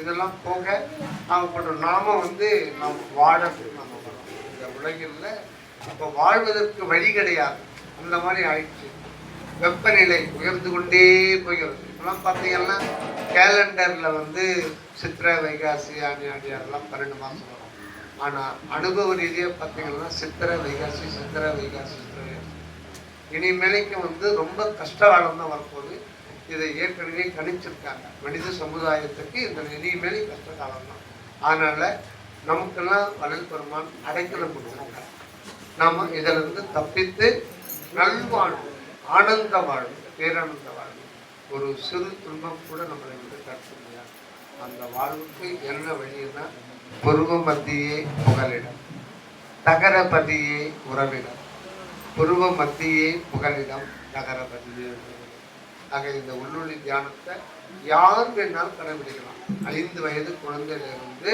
இதெல்லாம் போக அவங்க நாம வந்து நாம் வாழறதுக்கு நம்ம வரோம் இந்த உலகில் அப்போ வாழ்வதற்கு வழி கிடையாது. அந்த மாதிரி ஆயிடுச்சு. வெப்பநிலை உயர்ந்து கொண்டே போகிறது. இப்பெல்லாம் பார்த்தீங்கன்னா கேலண்டரில் வந்து சித்திரை வைகாசி ஆடி ஆடி அதெல்லாம் பன்னெண்டு மாதம் வரும். ஆனால் அனுபவ ரீதியாக பார்த்தீங்கன்னா சித்திரை வைகாசி சித்திரை வைகாசி சித்திரை வைகாசி இனிமேலைக்கு வந்து ரொம்ப கஷ்ட காலம் தான் வரப்போகுது. இதை ஏற்கனவே கணிச்சிருக்காங்க. மனித சமுதாயத்துக்கு இந்த இனிமேல் கஷ்ட காலம் தான் அதனால் நமக்கெல்லாம் வளர் பெருமான் அடைக்கலம் பண்ணுவாங்க நாம் இதிலிருந்து தப்பித்து நல்வாழ்வு ஆனந்த வாழ்வு பேரானந்த வாழ்வு ஒரு சிறு துன்பம் கூட நம்மளை வந்து தடுக்க முடியாது. அந்த வாழ்வுக்கு என்ன வழின்னா புருவ மத்தியே புகலிடம் தகரபதியே உறவிடம். புருவ மத்தியே புகலிடம் தகரபதியே உறவிடம் ஆக இந்த உள்ளொளி தியானத்தை யார் வேணாலும் கடைபிடிக்கலாம். ஐந்து வயது குழந்தையிலிருந்து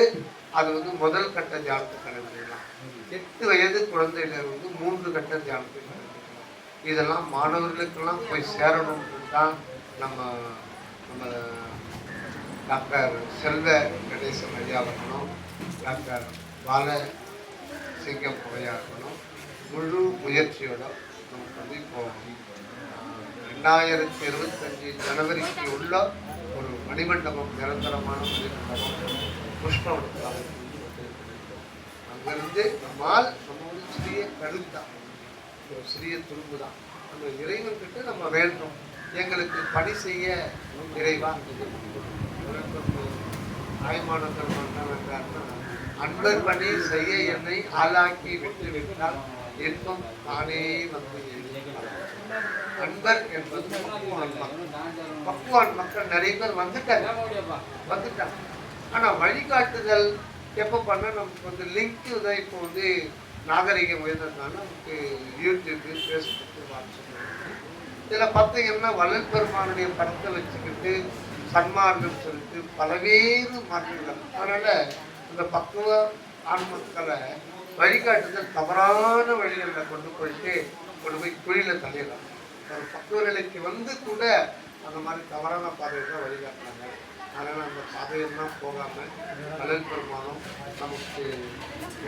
அது வந்து முதல் கட்ட தியானத்தை கடைபிடிக்கலாம். எட்டு வயது குழந்தையிலிருந்து மூன்று கட்ட தியானத்தை கடைபிடிக்கலாம். இதெல்லாம் மாணவர்களுக்கெல்லாம் போய் சேரணும்னு தான் நம்ம நம்ம டாக்டர் செல்வ கணேசன் ஐயா இருக்கணும் டாக்டர் பால சிங்கம் ஐயா இருக்கணும் முழு முயற்சியோட நமக்கு வந்து இப்போ ரெண்டாயிரத்தி இருபத்தஞ்சு ஜனவரிக்கு உள்ள ஒரு மணிமண்டபம் நிரந்தரமான மணிமண்டபம் புஷ்பம் அங்கிருந்து நம்மால் நம்ம ஒரு சிறிய கழுத்தான் ஒரு சிறிய துரும்பு தான் அந்த இறைவன் கிட்ட நம்ம வேண்டும் எங்களுக்கு பணி செய்ய இறைவா ஆயமானந்தர் என்னவென்றார்னா அன்பர் பணி செய்ய என்னை ஆளாக்கி விட்டு விட்டால் இன்பம் தானே வந்து எளிதாகும். அன்பர் என்பது பக்குவான் மக்கள். பக்குவான் மக்கள் நிறைய பேர் வந்துட்டாங்க. வந்துட்டாங்க. ஆனா வழிகாட்டுதல் எப்போ பண்ண நமக்கு வந்து லிங்க் தான் இப்போ வந்து நாகரிகம் உயர்ந்ததுனால நமக்கு யூடியூப்பு ஃபேஸ்புக்கு வாட்ஸ்அப் இதில் பார்த்தீங்கன்னா வள்ளல் பெருமானுடைய படத்தை வச்சுக்கிட்டு சன்மார்க்கம் சொல்லிட்டு பலவேறு மாற்றங்கள். அதனால இந்த பக்குவ ஆண் மக்களை வழிகாட்டுதல் தவறான வழிகளில் கொண்டு போயிட்டு கொண்டு போய் குழியில தள்ளிடலாம். ஒரு பக்குவ நிலைக்கு வந்து கூட அந்த மாதிரி தவறான பாதையை தான் வழிகாட்டுறாங்க. அதனால் அந்த பாதையெல்லாம் போகாமல் கடல் பெருமானம் நமக்கு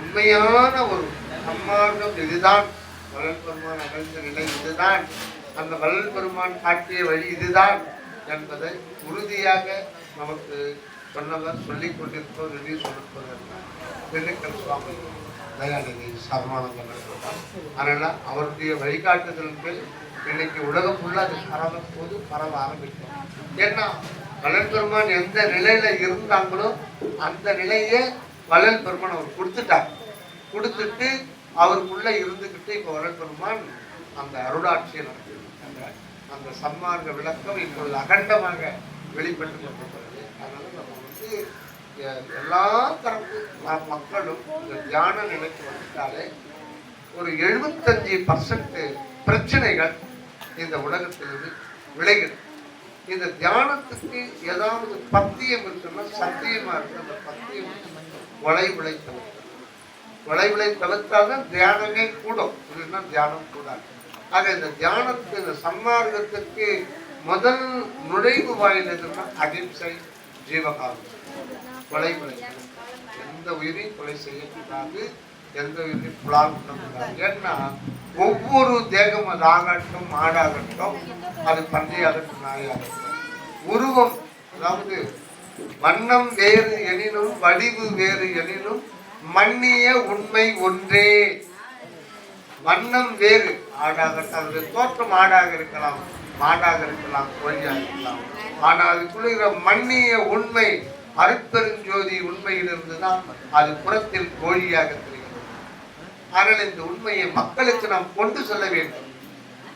உண்மையான ஒரு சம்மார்க்கம் இதுதான். வள்ளல் பெருமான் அடைந்த நிலை இதுதான். அந்த வள்ளல் பெருமான் காட்டிய வழி இதுதான் என்பதை உறுதியாக நமக்கு சொன்னவர் சொல்லிக் கொண்டிருப்பவர் என்று சொல்லிருப்பவர் திண்டுக்கல் சுவாமி தயாநிதி சர்மானந்தம் அதனால் அவருடைய வழிகாட்டுதல் பேர் இன்னைக்கு உலகம் ஃபுல்லாக அது பரவும் போது பரவ ஆரம்பிக்கும். ஏன்னா வளர் பெருமான் எந்த நிலையில இருந்தாங்களோ அந்த நிலையை வளர் பெருமான் அவர் கொடுத்துட்டார். கொடுத்துட்டு அவருக்குள்ள இருந்துக்கிட்டு இப்போ வளர் பெருமான் அந்த அருளாட்சியை நடத்தியிருக்காங்க அந்த சன்மார்க்க விளக்கம் இப்பொழுது அகண்டமாக வெளிப்பட்டு கொண்டிருக்கிறது. அதனால நம்ம வந்து எல்லா தரப்பு ம- மக்களும் இந்த தியான நிலைக்கு வந்துட்டாலே ஒரு எழுபத்தஞ்சு பர்சன்ட் பிரச்சனைகள் இந்த உலகத்திலிருந்து விளைகிறது இந்த தியானத்துக்கு ஏதாவது பத்தியம் இருக்குன்னா சத்தியமா இருக்கு அந்த பத்தியம் வளைவுளை தவிர்க்கணும் வளைவுளை தவிர்த்தால்தான் தியானமே கூடும். இல்லைன்னா தியானம் கூடாது. ஆக இந்த தியானத்துக்கு இந்த சன்மார்க்கத்துக்கு முதல் நுழைவு வாயில் எதுன்னா அகிம்சை ஜீவகாலம் கொலை கொலை எந்த உயிரையும் கொலை செய்யக்கூடாது. எந்த உயிரையும் புலால் ஏன்னா ஒவ்வொரு தேகம் அது ஆகட்டும் மாடாகட்டும் அது பன்றியாகட்டும் நாயாகட்டும். உருவம் அதாவது வண்ணம் வேறு எனினும் வடிவு வேறு எனினும் மண்ணிய உண்மை ஒன்றே. வண்ணம் வேறு ஆடாகட்டும். அது தோற்றம் ஆடாக இருக்கலாம் மாடாக இருக்கலாம் கோழியாக இருக்கலாம். ஆனால் அதுக்குள்ள மண்ணிய உண்மை அருப்பெருஞ்சோதி உண்மையிலிருந்து தான் அது புறத்தில் கோழியாக ஆனால் இந்த உண்மையை மக்களுக்கு நாம் கொண்டு செல்ல வேண்டும்.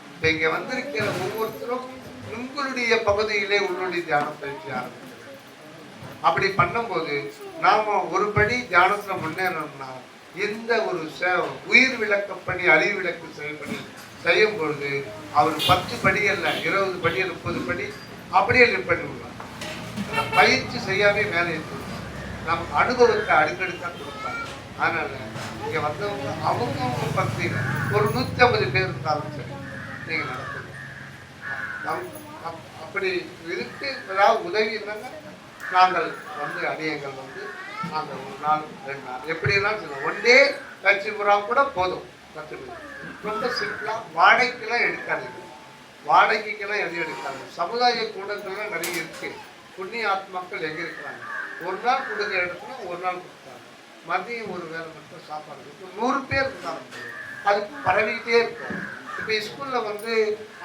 இப்ப இங்க வந்திருக்கிற ஒவ்வொருத்தரும் உங்களுடைய பகுதியிலே உன்னுடைய தியான பயிற்சி ஆரம்பிக்கும் அப்படி பண்ணும்போது நாம ஒருபடி தியானத்துல முன்னேறணும்னா எந்த ஒரு சே- உயிர் விளக்கப்படி அழிவு விளக்கு செய்யப்படி செய்யும் பொழுது அவர் பத்து படி அல்ல இருபது படி முப்பது படி அப்படியே லிப் பண்ணி விடுவார் பயிற்சி செய்யாமே மேலே நம் அனுபவத்தை அடுக்கடுக்கா கொடுப்பாங்க அதனால் இங்கே வந்தவங்க அவங்கவுங்க பக்தியில ஒரு நூற்றி ஐம்பது பேர் இருந்தாலும் சரி நீங்கள் நடத்துங்க நம்- அப்படி இருக்கு. ஏதாவது உதவி இருந்தாங்க நாங்கள் வந்து அடியங்கள் வந்து நாங்கள் ஒரு நாள் ரெண்டு நாள் எப்படிலாம் சொல்லுவோம் ஒன் டே கட்சிபுரம் கூட போதும் கற்றுக்கணும் ரொம்ப சிம்பிளாக வாடகைக்கெல்லாம் எடுக்காதீங்க. வாடகைக்கெல்லாம் எதுவும் எடுக்காது சமுதாய கூடங்கள்லாம் நிறைய இருக்குது புண்ணிய ஆத்மாக்கள் எங்கே இருக்கிறாங்க? ஒரு நாள் கொடுங்க எடுத்துனா ஒரு நாள் மதியம் ஒரு வேளை மட்டும் சாப்பாடு இருக்கும் நூறு பேர் இருந்தாங்க அது பரவிக்கிட்டே இருக்கும். இப்போ ஸ்கூலில் வந்து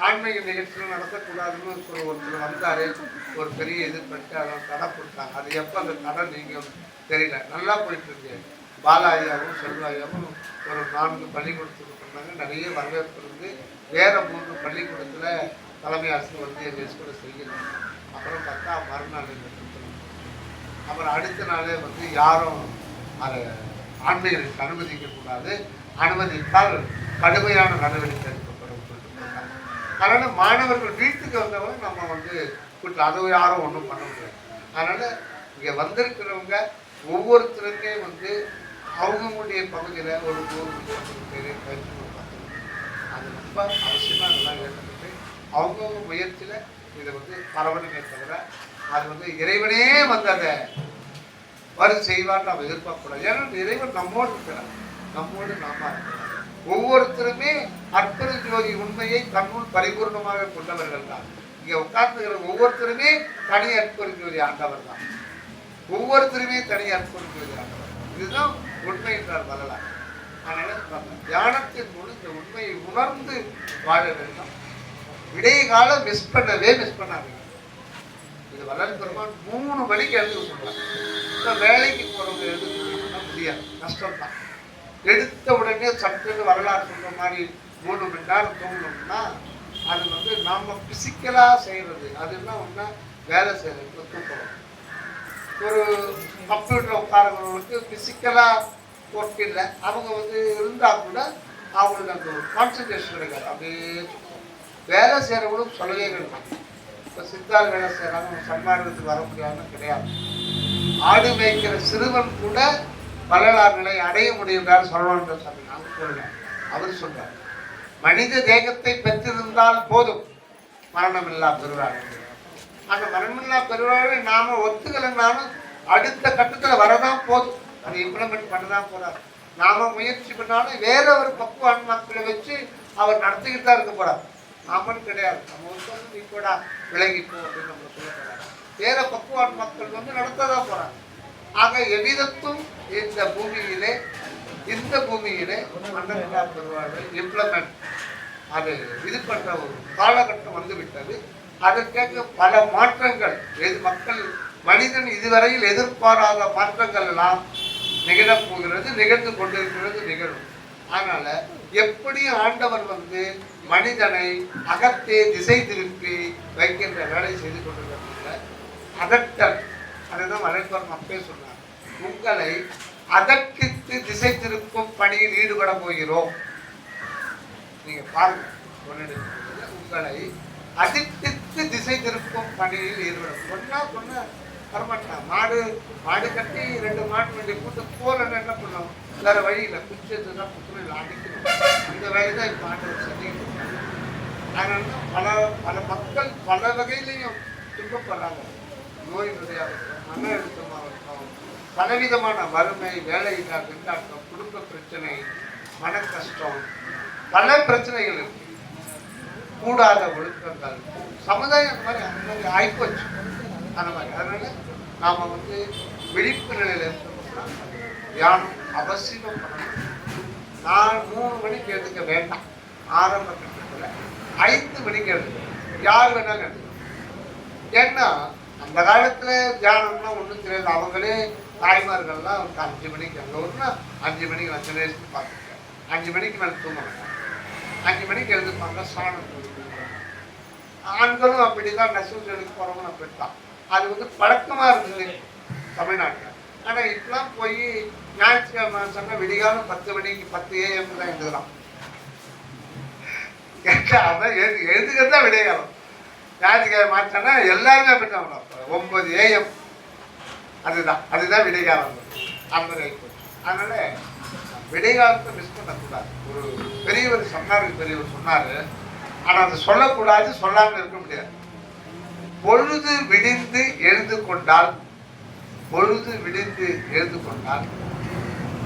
ஆன்மீக நிகழ்ச்சிகள் நடத்தக்கூடாதுன்னு ஒரு ஒருத்தர் வந்தார். ஒரு பெரிய இது பண்ணிட்டு அதை தடை கொடுத்தாங்க. அது எப்போ அந்த தடை நீங்கள் தெரியல. நல்லா போயிட்டு இருக்கு. பாலாயாவும் செல்வாயாவும் ஒரு நான்கு பள்ளிக்கூடத்துக்கு பண்ணாங்க நிறைய வரவேற்பு இருந்து வேறு மூன்று பள்ளிக்கூடத்தில் தலைமை ஆசிரியர் வந்து எங்கள் ஸ்கூலில் செய்யல. அப்புறம் பார்த்தா மறுநாள் அப்புறம் அடுத்த நாளே வந்து யாரும் அதை ஆன்மீகருக்கு அனுமதிக்கக்கூடாது. அனுமதித்தால் கடுமையான நடவடிக்கை எடுக்கப்படும் சொல்லிட்டு மாணவர்கள் வீட்டுக்கு வந்தவங்க நம்ம வந்து கூட்டம் அதுவும் யாரும் ஒன்றும் பண்ண முடியாது. அதனால் இங்கே வந்திருக்கிறவங்க ஒவ்வொருத்தருமே வந்து அவங்களுடைய பகுதியில் ஒரு நூறு பேர் பயிற்சி கொடுப்பாங்க அது ரொம்ப அவசியமாக நல்லா ஏற்பட்டு அவங்கவுங்க முயற்சியில் இதை வந்து பரவணுமே தவிர அது வந்து இறைவனே வந்து அதை வரும் செய்வான்னு நாம் எதிர்பார்க்கக்கூடாது. ஏன்னா இறைவன் நம்மோடு இருக்கிறார். நம்மோடு நாம இருக்கிறார். ஒவ்வொருத்தருமே அற்புத ஜோதி உண்மையை தன்னுள் பரிபூர்ணமாக கொண்டவர்கள் தான். இங்கே உட்கார்ந்துகிற ஒவ்வொருத்தருமே தனி அற்புத ஜோதி ஆண்டவர் தான். ஒவ்வொருத்தருமே தனி அற்புத ஜோதி ஆண்டவர் இதுதான் உண்மை என்றார் வரலாறு. அதனால தியானத்தின் மூலம் இந்த உண்மையை உணர்ந்து வாழ வேண்டும். விடைய காலம் மிஸ் பண்ணவே மிஸ் பண்ணாதீங்க. இது வளர்ந்து பெருமான் மூணு மணிக்கு எழுந்து சொல்றாங்க இப்போ வேலைக்கு போகிறவங்க எழுதுனா முடியாது. கஷ்டம் தான் எடுத்த உடனே சட்டுன்னு வரலாறு சொல்கிற மாதிரி மூணு மணி நேரம் தூங்கணும்னா அது வந்து நாம் ஃபிசிக்கலாக செய்கிறது அது என்ன ஒன்று வேலை செய்கிறது தூக்கம். ஒரு கம்ப்யூட்டர் உட்காரவங்களுக்கு ஃபிசிக்கலாக ஒர்க் இல்லை. அவங்க வந்து இருந்தால் கூட அவங்களுக்கு அந்த ஒரு கான்சன்ட்ரேஷன் கிடைக்காது. அப்படியே வேலை செய்கிறவங்களும் சொல்லவே கிடையாது இப்போ சித்தால் வேலை செய்கிறாங்க சன்மார்க்கத்துக்கு வர முடியாதுன்னு கிடையாது. ஆடு மேய்க்கிற சிறுவன் கூட வள்ளலார் நிலை அடைய முடியும் சொல்லணுன்ற சொன்னாங்க சொல்லல அவர் சொல்றார் மனித தேகத்தை பெற்றிருந்தால் போதும். மரணமில்லா பெறுவார் அந்த மரணமில்லா பெறுவாரை நாம ஒத்துக்கலைன்னாலும் அடுத்த கட்டத்தில் வரதான் போதும். அதை இம்ப்ளிமெண்ட் பண்ணதான் போறார். நாம முயற்சி பண்ணாலும் வேற ஒரு பக்குவ மக்களை வச்சு அவர் நடத்திக்கிட்டு தான் இருக்க போறார். நாமளும் கிடையாது. நம்ம வந்து நீ கூட விளங்கிப்போம் அப்படின்னு நம்ம சொல்ல வேற பக்குவான் மக்கள் வந்து நடத்ததா போறாங்க. ஆக எவ்விதத்தும் இந்த பூமியிலே இந்த பூமியிலே மன்னர்களா பெறுவார்கள் இம்ப்ளமெண்ட் அது இது பண்ற ஒரு காலகட்டம் வந்து விட்டது. அதற்கேற்ற பல மாற்றங்கள் எது மக்கள் மனிதன் இதுவரையில் எதிர்பாராத மாற்றங்கள் எல்லாம் நிகழப் போகிறது நிகழ்ந்து கொண்டிருக்கிறது நிகழும். அதனால எப்படி ஆண்டவர் வந்து மனிதனை அகத்தே திசை திருப்பி வைக்கின்ற வேலை செய்து கொண்டிருக்கிறார்? அதட்டல் அதுதான் மலைப்பர் அப்பே சொன்னார். உங்களை அதற்கித்து திசை திருப்பும் பணியில் ஈடுபட போகிறோம். நீங்க பாருங்க உங்களை அதிர்த்தித்து திசை திருப்பும் பணியில் ஈடுபடும் பொண்ணா பொண்ணா வரமாட்டான் மாடு மாடு கட்டி ரெண்டு மாட்டு வண்டி கூட்டு போலன்னு என்ன பண்ணும்? வேற வழி இல்லை. குச்சதுன்னா தான் அடிக்கணும் இந்த வேலை தான் இப்போ ஆண்டவர் செஞ்சுக்கிட்டு அதனால தான் பல பல மக்கள் பல வகையிலையும் துன்பப்படுறாங்க. நோயினுடைய மன அழுத்தமாகட்டும் பலவிதமான வறுமை வேலையில்லா திண்டாட்டம் குடும்ப பிரச்சனை மன கஷ்டம் பல பிரச்சனைகள் இருக்கு. கூடாத ஒழுக்கங்கள் சமுதாயம் அந்த மாதிரி அந்த மாதிரி ஆயிப்போச்சு. அந்த மாதிரி. அதனால நாம வந்து விழிப்பு நிலையில இருந்தோம்னா தியானம் அவசியம் பண்ணணும். நான் மூணு மணிக்கு எடுக்க வேண்டாம். ஆரம்ப கட்டத்தில் ஐந்து மணிக்கு எடுக்கணும் யார் வேணாலும் எடுக்கணும் ஏன்னா அந்த காலத்துல தியானம்னா ஒன்றும் தெரியாது. அவங்களே தாய்மார்கள்லாம் வந்து அஞ்சு மணிக்கு அங்கே ஒன்றா அஞ்சு மணிக்கு நான் சின்ன வயசுல பார்த்துருக்கேன் அஞ்சு மணிக்கு மேலே தூங்குவாங்க அஞ்சு மணிக்கு எழுந்துப்பாங்க சாணம் ஆண்களும் ஆண்களும் அப்படிதான். நெசவு போகிறவங்க போறவங்க அப்படித்தான். அது வந்து பழக்கமா இருந்தது தமிழ்நாட்டில். ஆனா இப்பெல்லாம் போய் ஞாயிற்றுக்கிழமை சொன்னா விடிகாலம் பத்து மணிக்கு பத்து ஏஎம் தான் எழுதுலாம் அதான் எழுது எழுதுகிறது தான் ஞாயிற்றுக்கிழமை மாற்றோன்னா எல்லாருமே அப்படித்தான் ஒன்பது ஏஎம் அதுதான். அதுதான் விடைகாலம். அந்த மாதிரி அதனால விடைகாலத்தை மிஸ் பண்ணக்கூடாது. ஒரு பெரியவர் சொன்னார் பெரியவர் சொன்னார். ஆனால் அதை சொல்லக்கூடாது சொல்லாமல் இருக்க முடியாது. பொழுது விடிந்து எழுந்து கொண்டால் பொழுது விடிந்து எழுந்து கொண்டால்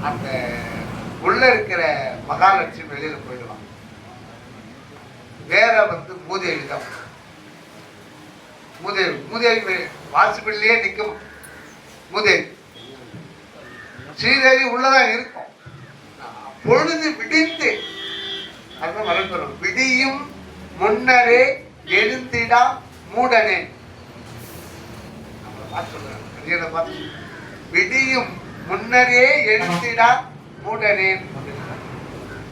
அந்த உள்ள இருக்கிற மகாலட்சுமி வெளியில் போயிடுவாங்க வேற வந்து பூஜை தான் மூதேவி மூதேவி வாசப்படிலேயே நிற்கும் மூதேவி ஸ்ரீதேவி உள்ளதான் இருக்கும். பொழுது விடிந்து அதுதான் மறந்துடும் விடியும் முன்னரே எழுந்திடா மூடனே. பார்த்து பார்த்து விடியும் முன்னரே எழுந்திடா மூடனே.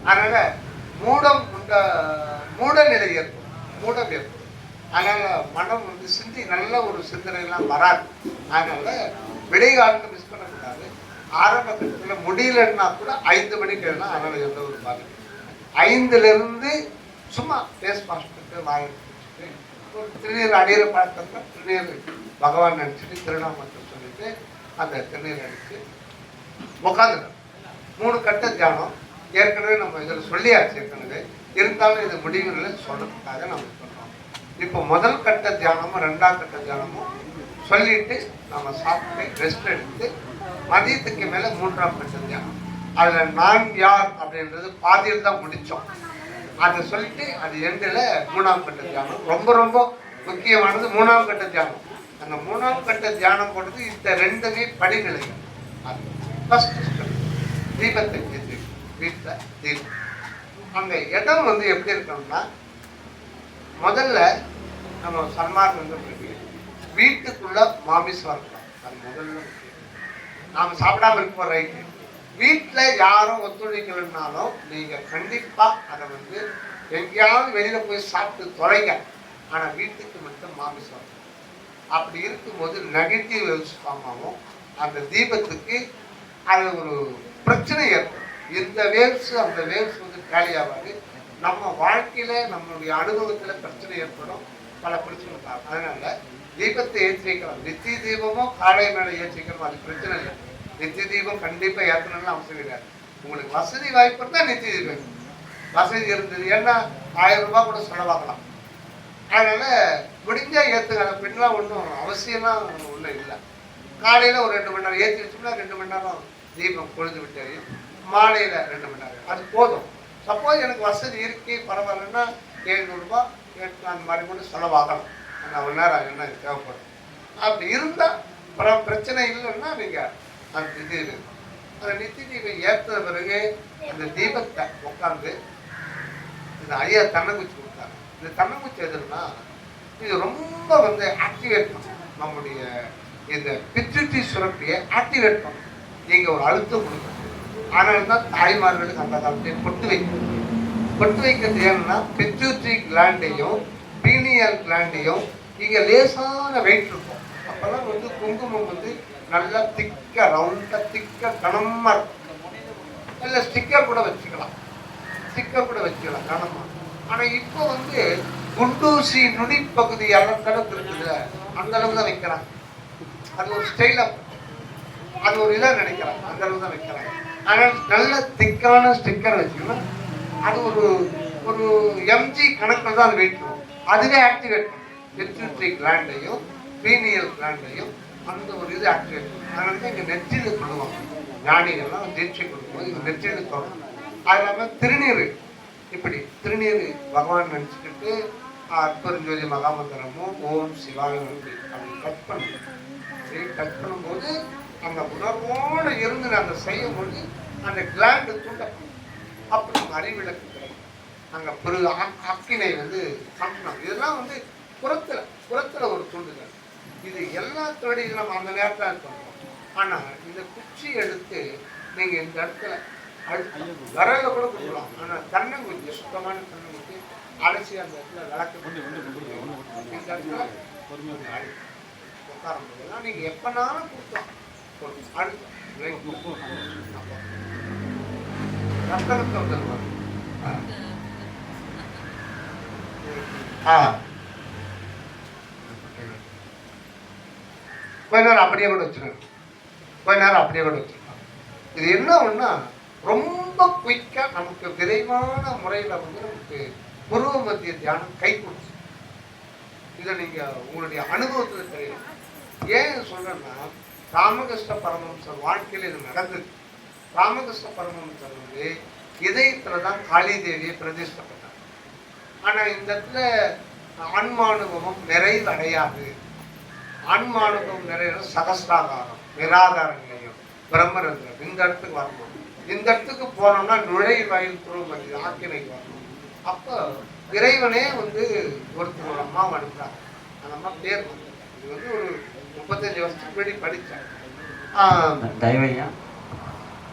அதனால மூடம் உண்ட மூட நிலை ஏற்படும். மூடம் ஏற்படும். அதனால் மனம் வந்து சிந்தி நல்ல ஒரு சிந்தனைலாம் வராது. அதனால விடைகாலத்தை மிஸ் பண்ணக்கூடாது. ஆரம்ப கட்டத்தில் முடியலன்னா கூட ஐந்து மணிக்கு எல்லாம் அதனால் எந்த ஒரு பாதிப்பு ஐந்துலேருந்து சும்மா ஃபேஸ் வாஷ் பண்ணிட்டு வாங்கி ஒரு திருநீர் அடியிற பழக்கத்தை திருநீர் பகவான் நினச்சிட்டு திருநாமத்தை சொல்லிட்டு அந்த திருநீர் அடித்து உட்காந்துடும் மூணு கட்ட தியானம். ஏற்கனவே நம்ம இதில் சொல்லியாச்சு ஏற்கனவே. இருந்தாலும் இது முடிவுகளை சொல்றதுக்காக நம்ம பண்ணுறோம் இப்போ முதல் கட்ட தியானமும் ரெண்டாம் கட்ட தியானமும் சொல்லிட்டு நம்ம சாப்பிட்டு ரெஸ்ட் எடுத்து மதியத்துக்கு மேலே மூன்றாம் கட்ட தியானம். அதில் நான் யார் அப்படின்றது பாதியில் தான் முடித்தோம் அதை சொல்லிட்டு அது எண்டில் மூணாம் கட்ட தியானம். ரொம்ப ரொம்ப முக்கியமானது மூணாம் கட்ட தியானம். அந்த மூணாம் கட்ட தியானம் போடுறது இந்த ரெண்டுமே படிநிலைகள் அது ஃபஸ்ட்டு ஸ்டெப் தீபத்தை வீட்டில் தீபம். அந்த இடம் வந்து எப்படி இருக்கணும்னா முதல்ல நம்ம சன்மார்க்கம் வந்து இருக்கு. வீட்டுக்குள்ள மாமிசம் அது முதல்ல நாம் நாம சாப்பிடாம இருப்போம் ரைட்டு வீட்டில் யாரும் ஒத்துழைக்கலைன்னாலும் நீங்கள் கண்டிப்பாக அதை வந்து எங்கேயாவது வெளியில் போய் சாப்பிட்டு தொலைங்க. ஆனால் வீட்டுக்கு மட்டும் மாமிசம் அப்படி இருக்கும்போது நெகட்டிவ் வேவ்ஸ் ஃபார்ம் ஆகும். அந்த தீபத்துக்கு அது ஒரு பிரச்சனை ஏற்படும். இந்த வேவ்ஸ் அந்த வேவ்ஸ் வந்து காலி ஆகாது. நம்ம வாழ்க்கையில நம்மளுடைய அனுபவத்துல பிரச்சனை ஏற்படும். பல பிரச்சனை பார்க்கும் அதனால தீபத்தை ஏற்றி வைக்கலாம். நித்திய தீபமும் காலை மேலே ஏற்றி அது பிரச்சனை இல்லை. நித்திய தீபம் கண்டிப்பா ஏற்றணும்னு அவசியம் கிடையாது. உங்களுக்கு வசதி வாய்ப்பு இருந்தா நித்திய தீபம் வசதி இருந்தது. ஏன்னா ஆயிரம் ரூபாய் கூட செலவாகலாம். அதனால முடிஞ்சா ஏற்றுங்க அதை ஒன்றும் அவசியம்லாம் ஒன்றும் இல்லை. காலையில் ஒரு ரெண்டு மணி நேரம் ஏற்றி வச்சோம்னா ரெண்டு மணி நேரம் தீபம் பொழுது விட்டு மாலையில் ரெண்டு மணி நேரம். அது போதும். சப்போஸ் எனக்கு வசதி இருக்கு பரவாயில்லன்னா எழுநூறுபா எட்டு அந்த மாதிரி கூட செலவாகணும். அந்த மணி நேரம் என்ன தேவைப்படும். அப்படி இருந்தால் பல பிரச்சனை இல்லைன்னா நீங்கள் அந்த இது அந்த நித்தி தீபம் ஏற்ற பிறகு அந்த தீபத்தை உட்காந்து இந்த ஐயா தன்னங்குச்சி கொடுத்தாங்க. இந்த தன்னங்குச்சி எதுன்னா இது ரொம்ப வந்து ஆக்டிவேட் பண்ணும். நம்முடைய இந்த பித்ரிட்டி சுரப்பியை ஆக்டிவேட் பண்ணும். நீங்கள் ஒரு அழுத்தம் கொடுக்கணும் ஆனால் தான் தாய்மார்களுக்கு அந்த காலத்தை பொட்டு வைக்கணும் பொட்டு வைக்கிறது ஏன்னா பிட்யூட்ரி கிளாண்டையும் பீனியல் கிளாண்டையும் இங்கே லேசான வெயிட் இருக்கும். அப்போல்லாம் வந்து குங்குமம் வந்து நல்லா திக்க ரவுண்டாக திக்க கனமாக இருக்கும். இல்லை ஸ்டிக்கர் கூட வச்சுக்கலாம். ஸ்டிக்கர் கூட வச்சுக்கலாம் கனமாக ஆனால் இப்போ வந்து குண்டூசி நுனி பகுதி அளவுக்கு அளவுக்கு இருக்குது அந்த அளவுக்கு தான் வைக்கிறாங்க. அது ஒரு ஸ்டைலாக அது ஒரு இதாக நினைக்கிறாங்க. அந்த அளவுக்கு தான் வைக்கிறாங்க. ஆனால் நல்ல திக்கான ஸ்டிக்கர் வச்சுக்கணும். அது ஒரு ஒரு எம்ஜி கணக்கில் தான் அது வெயிட் அதுவே ஆக்டிவேட் பண்ணும் பிட்யூட்ரி கிளாண்டையும் பீனியல் கிளாண்டையும் அந்த ஒரு இது ஆக்டிவேட் அதனால தான் இங்கே நெற்றியில் சொல்லுவாங்க ஞானிகள்லாம் தீட்சை கொடுக்கும்போது இங்கே நெற்றியில் தொடரும் அது இல்லாமல் திருநீர் இப்படி திருநீர் பகவான் நினச்சிக்கிட்டு அற்புதஞ்சோதி மகாமந்திரமும் ஓம் சிவாய அப்படி கட் பண்ணி கட் பண்ணும்போது அந்த உணர்வோடு இருந்து அந்த செய்யும்போது அந்த கிளாண்டு தூண்டப்படும் அப்படி நம்ம அறிவிளக்கு கிடைக்கும். அங்கே பிறகு ஆக்- அக்கினை வந்து சம்பளம் இதெல்லாம் வந்து புறத்தில் புறத்தில் ஒரு தூண்டுதல் இது எல்லாத்தோட இது நம்ம அந்த நேரத்தில் பண்ணுறோம் ஆனால் இந்த குச்சி எடுத்து நீங்கள் இந்த இடத்துல விரல கூட கொடுக்கலாம் ஆனால் தென்னங்குச்சி சுத்தமான தென்னங்குச்சி அலசி அந்த இடத்துல விளக்கு இந்த இடத்துல அழுத்தம். உட்காரும் போதெல்லாம் நீங்கள் எப்போனாலும் கொடுக்கலாம் கொஞ்ச நேரம் அப்படியே கூட வச்சிருங்க கொஞ்ச நேரம் அப்படியே கூட வச்சிருக்காங்க இது என்ன ஒன்றா ரொம்ப குயிக்காக நமக்கு விரைவான முறையில் வந்து நமக்கு பூர்வ மத்திய தியானம் கை கொடுச்சு இதை நீங்கள் உங்களுடைய அனுபவத்தில் தெரியும் ஏன் சொல்கிறேன்னா ராமகிருஷ்ண பரமஹம்சர் வாழ்க்கையில் இது நடந்தது. ராமகிருஷ்ண பரமஹம்சர் வந்து இதயத்தில் தான் காளி தேவியை பிரதிஷ்டப்பட்டார். ஆனால் இந்த இடத்துல ஆன்மானுபவம் நிறைவடையாது. ஆன்மானுபவம் நிறைய சகஸ்ராகாரம் நிராதார நிலையம் பிரம்மரந்திரம் இந்த இடத்துக்கு வரணும். இந்த இடத்துக்கு போனோம்னா நுழைவாயில் துருவமதி ஆக்கினைக்கு வரணும். அப்போ இறைவனே வந்து ஒருத்தர் ஒரு அம்மா அனுப்புறாங்க அந்த அம்மா பேர் வந்து இது வந்து ஒரு முப்பத்தஞ்சு வருஷத்துக்கு முன்னாடி படித்தேன்.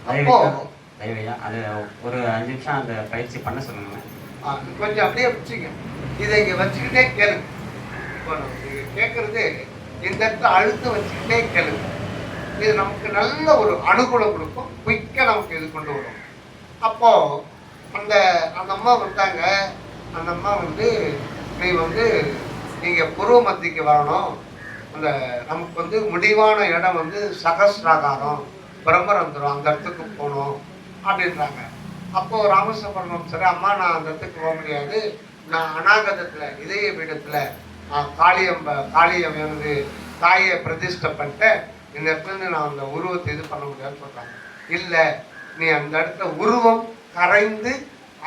அப்போ. தயவையா அது ஒரு அஞ்சு நிமிஷம் அந்த பயிற்சி பண்ண சொல்லுங்க. கொஞ்சம் அப்படியே வச்சுங்க இதை இங்க வச்சுக்கிட்டே கேளுங்க. இப்போ நம்ம இங்க கேட்கறது இந்த இடத்துல அழுத்தம் வச்சுக்கிட்டே கேளுங்க. இது நமக்கு நல்ல ஒரு அனுகூலம் கொடுக்கும். குயிக்காக நமக்கு இது கொண்டு வரும். அப்போ அந்த அந்த அம்மா வந்தாங்க அந்த அம்மா வந்து நீ வந்து நீங்க பூர்வ மத்திக்கு வரணும். அந்த நமக்கு வந்து முடிவான இடம் வந்து சகசிராகாரம் பிரம்மரந்திரம் அந்த இடத்துக்கு போகணும் அப்படின்றாங்க. அப்போது ராமசுப்ரமணியம் சரி அம்மா நான் அந்த இடத்துக்கு போக முடியாது. நான் அநாகதத்தில் இதய பீடத்தில் நான் காளியம் காளியம் வந்து தாயை பிரதிஷ்டை பண்ணிட்டேன் இந்த இடத்துலேருந்து நான் அந்த உருவத்தை இது பண்ண முடியாதுன்னு சொல்கிறாங்க இல்லை நீ அந்த இடத்துல உருவம் கரைந்து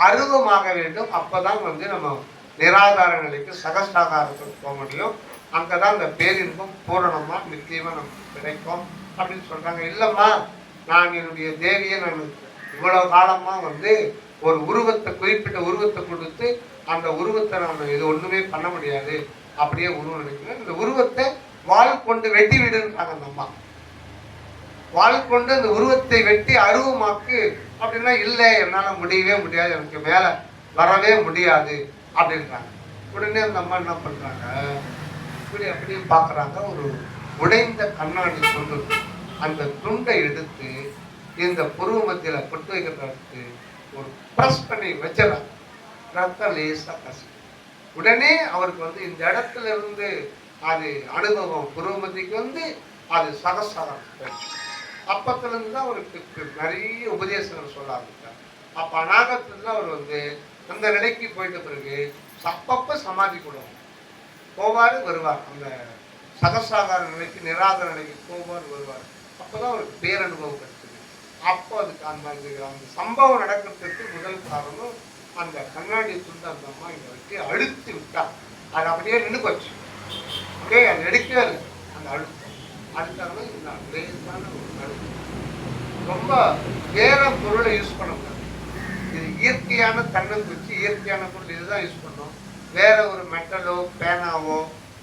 அருவமாக வேண்டும். அப்போ தான் வந்து நம்ம நிராதார நிலைக்கு சகசாகாரத்துக்கு போக முடியும். அங்கதான் அந்த பேரின்பம் பூரணமா நிச்சயமா நமக்கு கிடைக்கும் அப்படின்னு சொல்றாங்க. இல்லம்மா நான் என்னுடைய தேவியை நான் இவ்வளவு காலமா வந்து ஒரு உருவத்தை குறிப்பிட்ட உருவத்தை கொடுத்து அந்த உருவத்தை நான் இது ஒண்ணுமே பண்ண முடியாது. அப்படியே உருவம் நினைக்கிறேன் இந்த உருவத்தை வாள் கொண்டு வெட்டி விடுன்றாங்க அந்த அம்மா. வாள் கொண்டு அந்த உருவத்தை வெட்டி அருவமாக்கு அப்படின்னா இல்லை என்னால் முடியவே முடியாது. எனக்கு மேலே வரவே முடியாது. அப்படின்றாங்க. உடனே அந்த அம்மா என்ன பண்ணுறாங்க இப்படி அப்படியே பார்க்குறாங்க. ஒரு உடைந்த கண்ணாடி துண்டு அந்த துண்டை எடுத்து இந்த புருவ மத்தியில் கொட்டு வைக்கிறதுக்கு ஒரு ப்ரெஸ் பண்ணி வச்சிடறாங்க. ரத்தம் லேசாக கசி உடனே அவருக்கு வந்து இந்த இடத்துல இருந்து அது அனுபவம் புருவமதிக்கு வந்து அது சகசாரம் அப்பத்துலேருந்து தான் அவருக்கு நிறைய உபதேசங்கள் சொல்ல ஆரம்பித்தார் அப்போ அநாகத்துல அவர் வந்து அந்த நிலைக்கு போயிட்ட பிறகு அப்பப்போ சமாதி கொடுவாங்க போவார் வருவார். அந்த சதசாதார நிலைக்கு நிராகார நிலைக்கு போவார் வருவார். அப்போ தான் அவருக்கு பேரனுபவம் கிடைச்சது. அப்போ அதுக்கு அந்த அந்த சம்பவம் நடக்கிறதுக்கு முதல் காரணம் அந்த கண்ணாடி துண்டு அந்த அம்மா இங்கே வச்சு அழுத்தி விட்டார் அது அப்படியே நின்று போச்சு. அப்படியே அது எடுக்கவே இல்லை. அந்த அழுத்தம். அடுத்தாங்க இந்த லேசான ஒரு அழுத்தம். ரொம்ப வேற பொருளை யூஸ் பண்ண முடியாது. இது இயற்கையான தன்னங்குச்சி இயற்கையான பொருள் இதுதான் யூஸ் பண்ணோம். வேற ஒரு மெட்டலோ பேனாவோ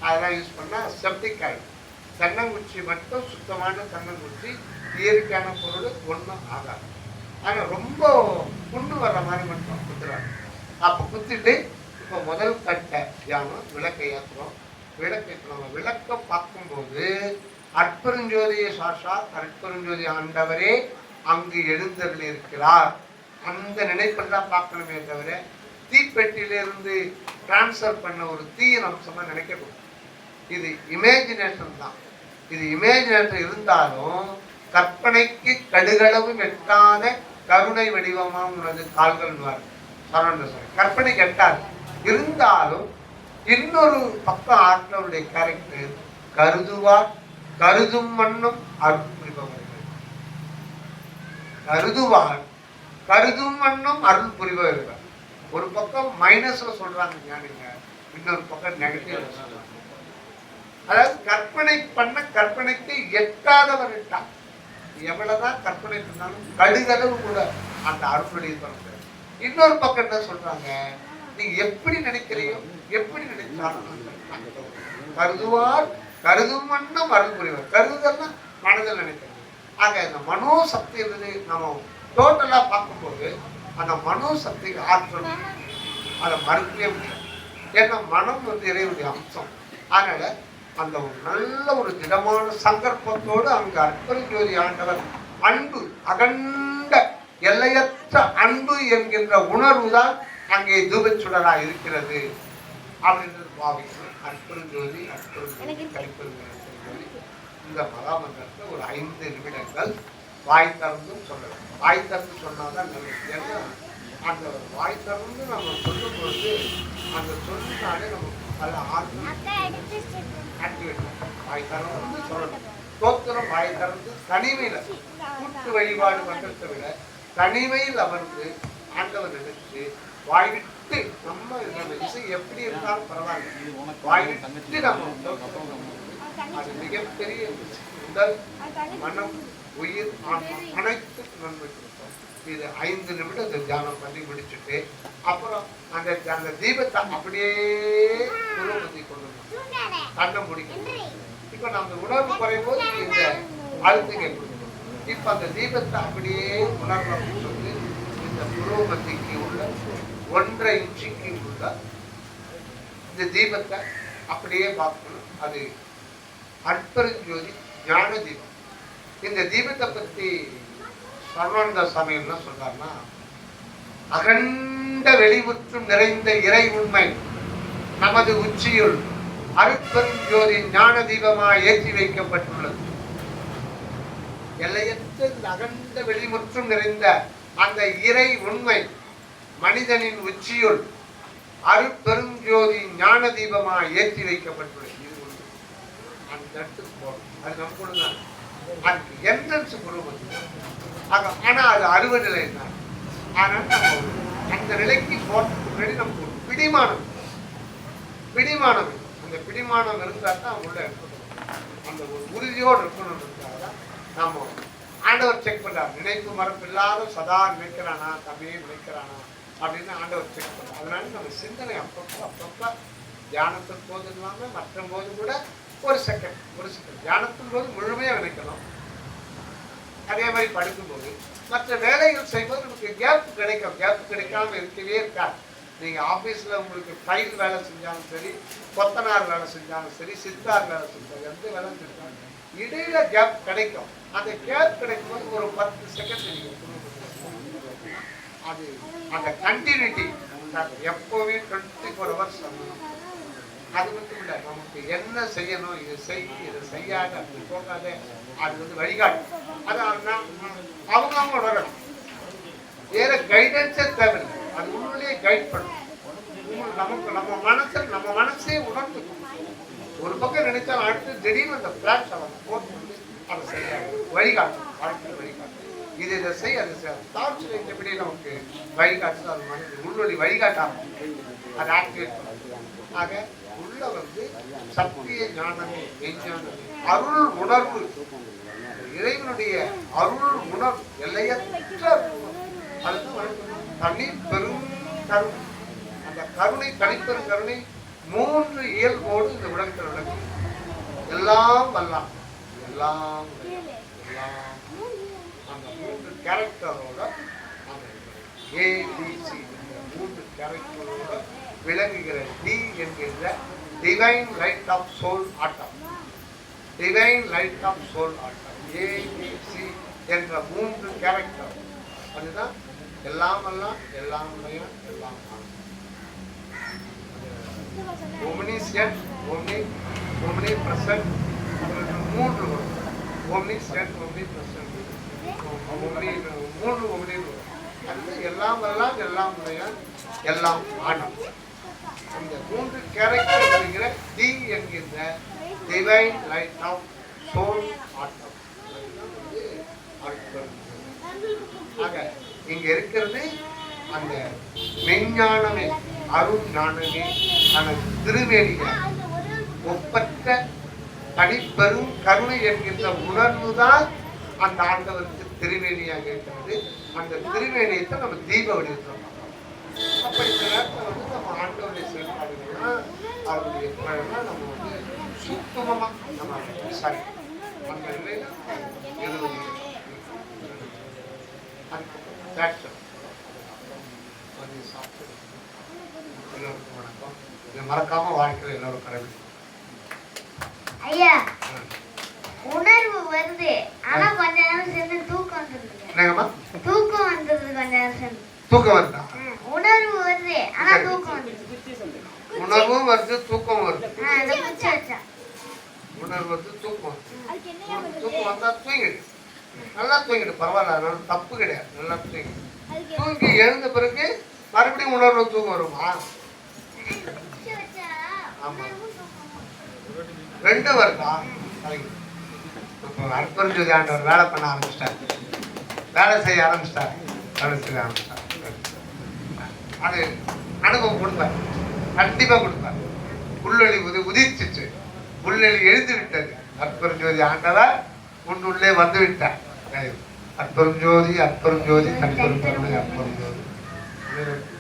அதெல்லாம் யூஸ் பண்ணால் செப்டிக் ஆகிடும் தென்னங்குச்சி மட்டும் சுத்தமான தென்னங்குச்சி இயற்கையான பொருள் ஒன்றும் ஆகாது. ஆனால் ரொம்ப புண்ணு வர்ற மாதிரி மட்டும் குத்துறாங்க. அப்போ குத்திட்டு இப்போ முதல் கட்ட தியானம் விளக்கை ஏற்றுறோம் விளக்கை பார்க்கும்போது அற்பெருஞ்சோதிய சாஷா அற்பெருஞ்சோதி ஆண்டவரே அங்கு எழுந்தருள் இருக்கிறார் அந்த நினைப்பில் தான் பார்க்கணுமே தவிர தீப்பெட்டியிலிருந்து டிரான்ஸ்ஃபர் பண்ண ஒரு தீய அம்சமா நினைக்கக்கூடாது இது இமேஜினேஷன் தான். இது இமேஜினேஷன் இருந்தாலும் கற்பனைக்கு கடுகளவு எட்டாத கருணை வடிவமாக உனது கால்கள் சரவண சார் கற்பனைக்கு எட்டாது இருந்தாலும் இன்னொரு பக்கம் ஆற்றலுடைய கேரக்டர் கருதுவார் கருதும் மண்ணும் அருள் கருதுவார். கருதும் மண்ணும் அருள் புரிபவர்கள். ஒரு பக்கம் மைனஸ்ல சொல்றாங்க ஞானிங்க இன்னொரு பக்கம் நெகட்டிவ் அதாவது கற்பனை பண்ண கற்பனைக்கு எட்டாதவர் எட்டான் எவ்வளவுதான் கற்பனை பண்ணாலும் கடுகளவு கூட அந்த அருளுடைய பிறகு இன்னொரு பக்கம் என்ன சொல்றாங்க? நீ எப்படி நினைக்கிறீங்க எப்படி நினைச்சாலும் கருதுவார் கருதும் வண்ணம் அருள் புரிவார் கருதுதல்னா மனதில் நினைக்கிறது ஆக இந்த மனோ சக்தி நம்ம டோட்டலா பார்க்கும்போது அந்த மனோ ஆற்றல். அதை மறுக்கவே முடியாது. ஏன்னா மனம் வந்து இறைவனுடைய அம்சம். அதனால அந்த ஒரு நல்ல ஒரு திடமான சங்கற்பத்தோடு அங்கு அற்புத ஜோதி ஆண்டவர் அன்பு அகண்ட எல்லையற்ற அன்பு என்கின்ற உணர்வு தான் அங்கே தூபச்சுடரா இருக்கிறது. அப்படின்றது பாவிக்கணும் அற்புத ஜோதி அற்புத ஜோதி கழிப்பது ஜோதி இந்த மகாமந்திரத்தை ஒரு ஐந்து நிமிடங்கள் வாய் திறந்தும் சொல்லலாம். வாய் திறந்து சொன்னாதான் நல்லது ஏன்னா அந்த வாய் திறந்து நம்ம சொல்லும் பொழுது அந்த சொல்லினாலே நமக்கு பல ஆர்வம் ஆக்டிவேட் வாய் திறந்து சொல்லணும். ஸ்தோத்திரம் வாய் திறந்து தனிமையில கூட்டு வழிபாடு பண்றதை விட தனிமையில் அமர்ந்து ஆண்டவர் நினைச்சு வாய் விட்டு நம்ம நம்ம இசை எப்படி இருந்தாலும் பரவாயில்ல. வாய் விட்டு நம்ம அது மிகப்பெரிய. உடல் மனம் உயிர் ஆன்மா அனைத்து நன்மை கொடுக்கும். இது ஐந்து நிமிடம் இந்த தியானம் பண்ணி முடிச்சுட்டு அப்புறம் அந்த அந்த தீபத்தை அப்படியே குருபதி கொண்டு வரணும். கண்ணை முடிக்கணும் இப்ப நம்ம உணர்வு குறையும் போது இந்த அழுத்துங்க கொடுக்கணும். இப்ப அந்த தீபத்தை அப்படியே உணர்வு சொல்லி இந்த புரோமத்திக்கு உள்ள ஒன்றரை இன்ச்சுக்கு உள்ள இந்த தீபத்தை அப்படியே பார்க்கணும். அது அற்பரஞ்சோதி ஞான தீபம். இந்த தீபத்தை பத்தி சர்வானந்த சுவாமி என்ன சொல்றாருன்னா அகண்ட வெளிவுற்று நிறைந்த இறை உண்மை நமது உச்சியுள் அருட்பெருஞ்சோதி ஞான தீபமாக ஏற்றி வைக்கப்பட்டுள்ளது. எல்லையற்ற இந்த அகண்ட வெளிமுற்றும் நிறைந்த அந்த இறை உண்மை மனிதனின் உச்சியுள் அருட்பெருஞ்சோதி ஞான தீபமாக ஏற்றி வைக்கப்பட்டுள்ளது. இது ஒன்று அந்த இடத்துக்கு போகணும். அது நம்ம கூட தான் அதுக்கு என்ட்ரன்ஸ் குருவம் ஆக ஆனால் அது அருவ நிலை தான். ஆனால் நம்ம அந்த நிலைக்கு போகிறதுக்கு முன்னாடி நமக்கு ஒரு பிடிமானம். பிடிமானம். அந்த பிடிமானம் இருந்தால் தான் உள்ள இருக்கணும். அந்த ஒரு உறுதியோடு இருக்கணும் இருந்தால் தான் நம்ம ஆண்டவர் செக் பண்றார். நினைப்பு மரப்பில்லாத சதா நினைக்கிறானா தம்பியே நினைக்கிறானா அப்படின்னு ஆண்டவர் செக் பண்றார். அதனால நம்ம சிந்தனை அப்பப்போ அப்பப்போ தியானத்தின் போது இல்லாமல் மற்ற போது கூட ஒரு செகண்ட் ஒரு செகண்ட் தியானத்தின் போது முழுமையாக நினைக்கணும். அதே மாதிரி படுக்கும்போது மற்ற வேலைகள் செய்யும்போது நமக்கு கேப் கிடைக்கும். கேப் கிடைக்காம இருக்கவே இருக்காது. நீங்கள் ஆஃபீஸில் உங்களுக்கு ஃபைல் வேலை செஞ்சாலும் சரி கொத்தனார் வேலை செஞ்சாலும் சரி சித்தார் வேலை செஞ்சாலும் எந்த வேலை செஞ்சாலும் இடையில கேப் கிடைக்கும். அந்த கேப் கிடைக்கும் போது ஒரு பத்து செகண்ட் நீங்கள் கொடுக்கணும். அது அந்த கண்டினியூட்டி எப்போவே டுவெண்ட்டி ஃபோர் ஹவர்ஸ் அது மட்டும் இல்லை நமக்கு என்ன செய்யணும் இது செய் இதை செய்யாத அப்படி போகாத அது வந்து வழிகாட்டு. அதான் அவங்க அவங்க வளரணும் வேற கைடன்ஸே தேவையில்லை. அது உள்ளே கைட் பண்ணும் நமக்கு நம்ம மனசில் நம்ம மனசே உணர்ந்து ஒரு பக்கம் நினைச்சா அடுத்து திடீர்னு அந்த பிளாஷ் அவங்க போட்டு வந்து அதை செய்யாது வழிகாட்டும் வாழ்க்கையில் வழிகாட்டும் இது இதை செய் அதை செய். தாட்ஸ் எப்படி நமக்கு வழிகாட்டு அது மாதிரி உள்வழி வழிகாட்டாமல் அதை ஆக்டிவேட் பண்ணுறது ஆக உள்ள வந்து சத்திய ஞானமே மெய்ஞானமே அருள் உணர்வு. இறைவனுடைய அருள் உணர்வு எல்லையற்ற தண்ணீர் பெரும் கருணை. அந்த கருணை தனிப்பெரும் கருணை மூன்று இயல்போடு இந்த உலகத்தில் விளக்கம் எல்லாம் வல்லாம் எல்லாம் எல்லாம் அந்த மூன்று கேரக்டரோட அந்த ஏபிசி மூன்று கேரக்டரோட விளங்குகிற டி என்கின்ற divine light of soul atom divine light of soul atom ABC என்ற மூன்று கேரக்டர் அதுதான் எல்லாமெல்லாம் எல்லாம் எல்லாம் உடையான், எல்லாம் ஆன். ஒம்னிசியன்ட் பிரசன்ட் மூன்று வரும். ஒம்னிசியன்ட் ஒம்னி பிரசன்ட் ஒம்னி மூன்று ஒம்னி வரும். அது எல்லாம் எல்லாம் எல்லாம் எல்லாம் ஆனம் இந்த மூன்று கேரக்டர் வருகிற தி என்கின்ற divine light of soul atom ஆக இங்க இருக்கிறது அந்த மெஞ்ஞானமே அருண் ஞானமே அந்த திருவேணிய ஒப்பற்ற தனிப்பெரும் கருணை என்கின்ற உணர்வு தான் அந்த ஆண்டவருக்கு திருவேணியாக இருக்கிறது. அந்த திருவேணியத்தை நம்ம தீப வடிவத்தில் பார்க்கலாம். அப்ப இந்த நேரத்தில் செயல்பாடுகள்லாம் அவருடைய குரல்லாம் நம்ம வந்து சுத்தமா நம்ம சரி. நிலையில எல்லோருக்கும் வணக்கம். இதை மறக்காம வாழ்க்கையில் எல்லோரும் கடைபிடிக்கணும் ஐயா உணர்வு வருது. ஆனா கொஞ்ச நேரம் சேர்ந்து தூக்கம் வந்துருது. தூக்கம் வந்துருது கொஞ்ச நேரம் சேர்ந்து. தூக்கம் வருதா? உணர்வு வருது. ஆனா தூக்கம் வந்துருது. உணர்வும் வருது. தூக்கம் வருது. உணர்வு வருது தூக்கம் தூக்கம் வந்தா தூங்கிடு. நல்லா தூங்கிடு பரவாயில்ல அதனால தப்பு கிடையாது. நல்லா தூங்கிடு. தூங்கி எழுந்த பிறகு மறுபடியும் உணர்வு தூக்கம் வருமா? ஆமா. ரெண்டு வருதா? அற்புதம் ஆண்டவர் வேலை பண்ண ஆரம்பிச்சிட்டார். வேலை செய்ய ஆரம்பிச்சிட்டார். வேலை செய்ய ஆரம்பிச்சிட்டார். அது அனுபவம் கொடுப்பார் கண்டிப்பா கொடுப்பார் புல்லொளி உதி உதிச்சிச்சு புல்லொளி எழுந்து விட்டது அற்பரும் ஜோதி ஆண்டவர் உள்ளே வந்து விட்டார். அற்புதம் ஜோதி அற்பரும் ஜோதி கற்புறம் ஜோதி அற்புதம் ஜோதி.